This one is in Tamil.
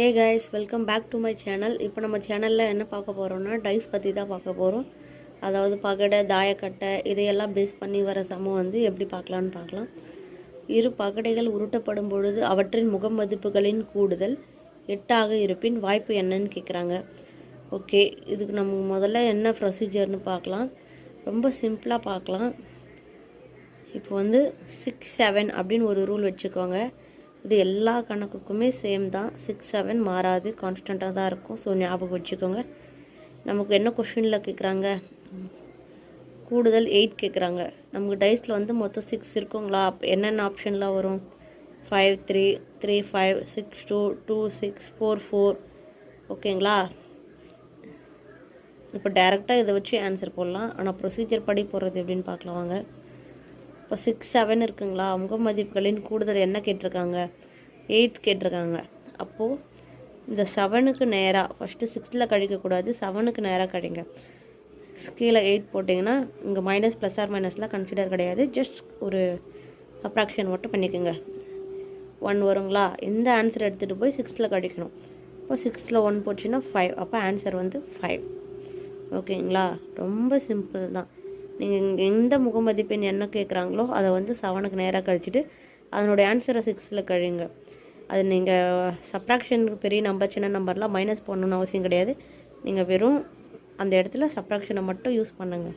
Hey guys welcome back to my channel இப்போ நம்ம சேனலில் என்ன பார்க்க போகிறோம்னா டைஸ் பற்றி தான் பார்க்க போகிறோம் அதாவது பகடை தாயக்கட்டை இதையெல்லாம் பேஸ் பண்ணி வர சமம் வந்து எப்படி பார்க்கலான்னு பார்க்கலாம். இரு பகடைகள் உருட்டப்படும் பொழுது அவற்றின் முகமதிப்புகளின் கூடுதல் எட்டாக இருப்பின் வாய்ப்பு என்னன்னு கேட்குறாங்க ஓகே இதுக்கு நம்ம முதல்ல என்ன ப்ரொசீஜர்னு பார்க்கலாம். ரொம்ப சிம்பிளாக பார்க்கலாம். இப்போ வந்து சிக்ஸ் செவன் அப்படின்னு ஒரு ரூல் வச்சுக்கோங்க. இது எல்லா கணக்குக்குமே சேம் தான். சிக்ஸ் செவன் மாறாது. கான்ஸ்டண்ட்டாக தான் இருக்கும். ஸோ ஞாபகம் வச்சுக்கோங்க. நமக்கு என்ன கொஷினில் கேட்குறாங்க கூடுதல் எயிட் கேட்குறாங்க நமக்கு டைஸில் வந்து மொத்தம் சிக்ஸ் இருக்குங்களா? என்னென்ன ஆப்ஷன்லாம் வரும்? Five three three five six two two six four four ஓகேங்களா இப்போ டேரெக்டாக இதை வச்சு ஆன்சர் போடலாம். ஆனால் ப்ரொசீஜர் படி போடுறது எப்படின்னு பார்க்கலாம். வாங்க. இப்போ சிக்ஸ் செவன் இருக்குங்களா? முக மதிப்புகளின் கூடுதல் என்ன கேட்டிருக்காங்க? எயிட் கேட்டிருக்காங்க. அப்போது இந்த செவனுக்கு நேராக ஃபஸ்ட்டு சிக்ஸ்த்தில் கழிக்கக்கூடாது செவனுக்கு நேராக கழிங்க. கீழே எயிட் போட்டிங்கன்னா இங்கே மைனஸ் ப்ளஸ் ஆர் மைனஸ்லாம் கன்சிடர் கிடையாது. ஜஸ்ட் ஒரு அப்ராக்ஷன் மட்டும் பண்ணிக்கோங்க. ஒன் வருங்களா? இந்த ஆன்சர் எடுத்துகிட்டு போய் சிக்ஸ்த்தில் கழிக்கணும். இப்போ சிக்ஸில் ஒன் போச்சுன்னா ஃபைவ் அப்போ ஆன்சர் வந்து ஃபைவ் ஓகேங்களா ரொம்ப சிம்பிள் தான். நீங்கள் எந்த முகமதிப்பெண் என்ன கேட்குறாங்களோ அதை வந்து செவனுக்கு நேராக கழிச்சிட்டு அதனுடைய ஆன்சரை சிக்ஸில் கழிங்க. அது நீங்கள் சப்ராக்ஷனுக்கு பெரிய நம்பர் சின்ன நம்பர்லாம் மைனஸ் பண்ணணும்னு அவசியம் கிடையாது. நீங்கள் வெறும் அந்த இடத்துல சப்ராக்ஷனை மட்டும் யூஸ் பண்ணுங்கள்